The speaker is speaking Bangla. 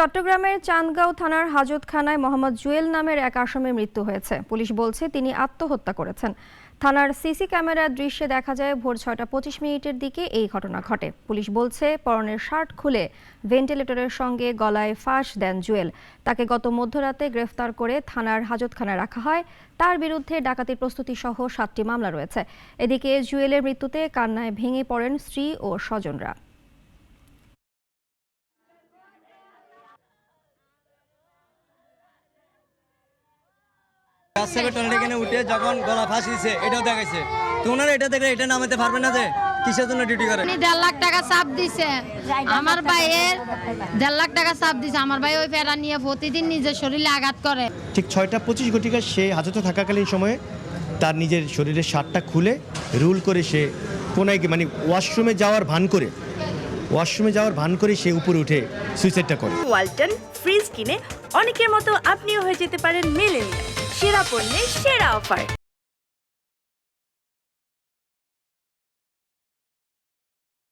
চট্টগ্রামের চান্দগাঁও থানার হাজতখানায় মোহাম্মদ জুয়েল নামের এক আসামির মৃত্যু হয়েছে। পুলিশ বলছে, তিনি আত্মহত্যা করেছেন। থানার সিসি ক্যামেরার দৃশ্যে দেখা যায়, ভোর ছয়টা পঁচিশ মিনিটের দিকে এই ঘটনা ঘটে। পুলিশ বলছে, পরনের শার্ট খুলে ভেন্টিলেটরের সঙ্গে গলায় ফাঁস দেন জুয়েল। তাকে গত মধ্যরাতে গ্রেফতার করে থানার হাজতখানায় রাখা হয়। তার বিরুদ্ধে ডাকাতির প্রস্তুতি সহ সাতটি মামলা রয়েছে। এদিকে জুয়েলের মৃত্যুতে কান্নায় ভেঙে পড়েন স্ত্রী ও স্বজনরা। রাস্তাঘাট টনেল এখানে উঠে যখন গলা ফাঁস দিছে এটাও দেখাইছে। তো ওনারা এটা দেখলে এটা নামাতে পারবে না যে কিসের জন্য ডিউটি করে? উনি দেড় লাখ টাকা চাপ দিছে। আমার ভাইয়ের দেড় লাখ টাকা চাপ দিছে। আমার ভাই ওই ফেরা নিয়ে প্রতিদিন নিজের শরীরে আঘাত করে। ঠিক ছয়টা পঁচিশ ঘটিকা সে হাজতে থাকাকালীন সময়ে তার নিজের শরীরের শার্টটা খুলে রুল করে সে কোনায় মানে ওয়াশরুমে যাওয়ার ভান করে ওয়াশরুমে যাওয়ার ভান করে সে উপরে উঠে সুইসাইডটা করে। ওয়ালটন ফ্রিজ কিনে অনেকের মতো আপনিও হয়ে যেতে পারেন মেলেনিয়া সেরা পণ্যের সেরা অফার।